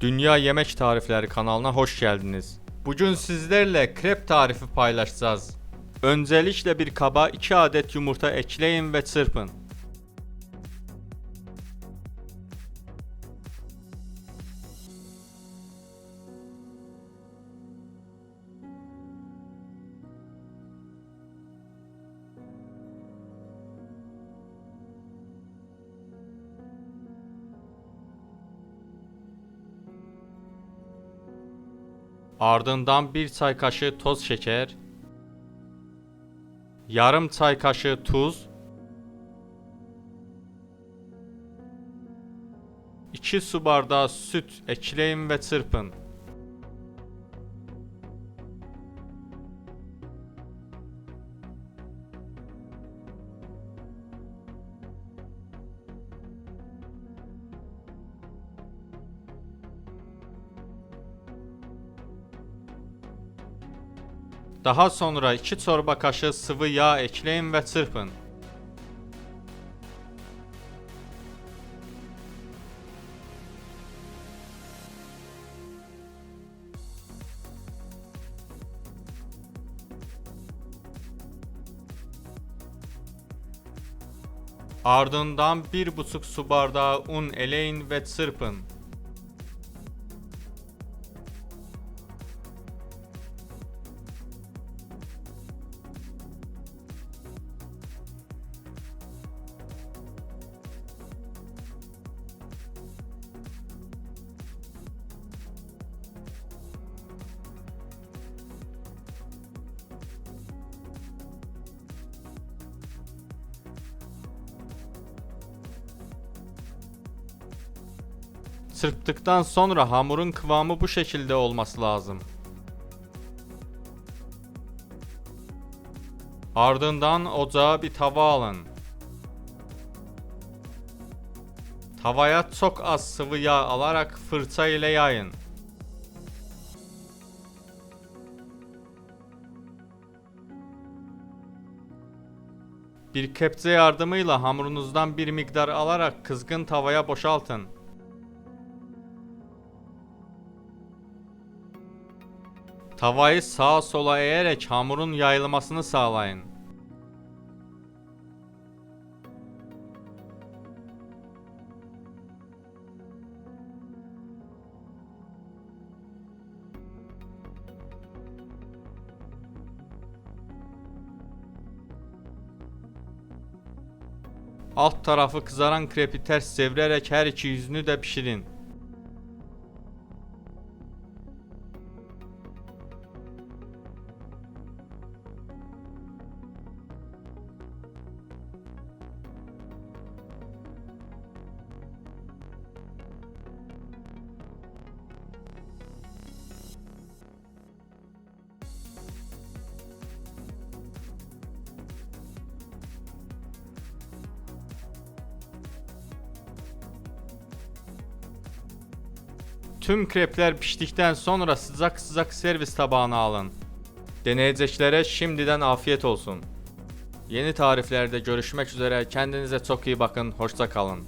Dünya Yemek Tarifleri kanalına hoş geldiniz. Bugün sizlerle krep tarifi paylaşacağız. Öncelikle bir kaba 2 adet yumurta ekleyin ve çırpın. Ardından 1 çay kaşığı toz şeker, yarım çay kaşığı tuz, 2 su bardağı süt ekleyin ve çırpın. Daha sonra 2 çorba kaşığı sıvı yağ ekleyin ve çırpın. Ardından 1,5 su bardağı un eleyin ve çırpın. Çırptıktan sonra hamurun kıvamı bu şekilde olması lazım. Ardından ocağa bir tava alın. Tavaya çok az sıvı yağ alarak fırça ile yayın. Bir kepçe yardımıyla hamurunuzdan bir miktar alarak kızgın tavaya boşaltın. Tavayı sağa sola eğerek hamurun yayılmasını sağlayın. Alt tarafı kızaran krepi ters çevirerek her iki yüzünü de pişirin. Tüm krepler piştikten sonra sıcak sıcak servis tabağına alın. Deneyeceklere şimdiden afiyet olsun. Yeni tariflerde görüşmek üzere kendinize çok iyi bakın, hoşça kalın.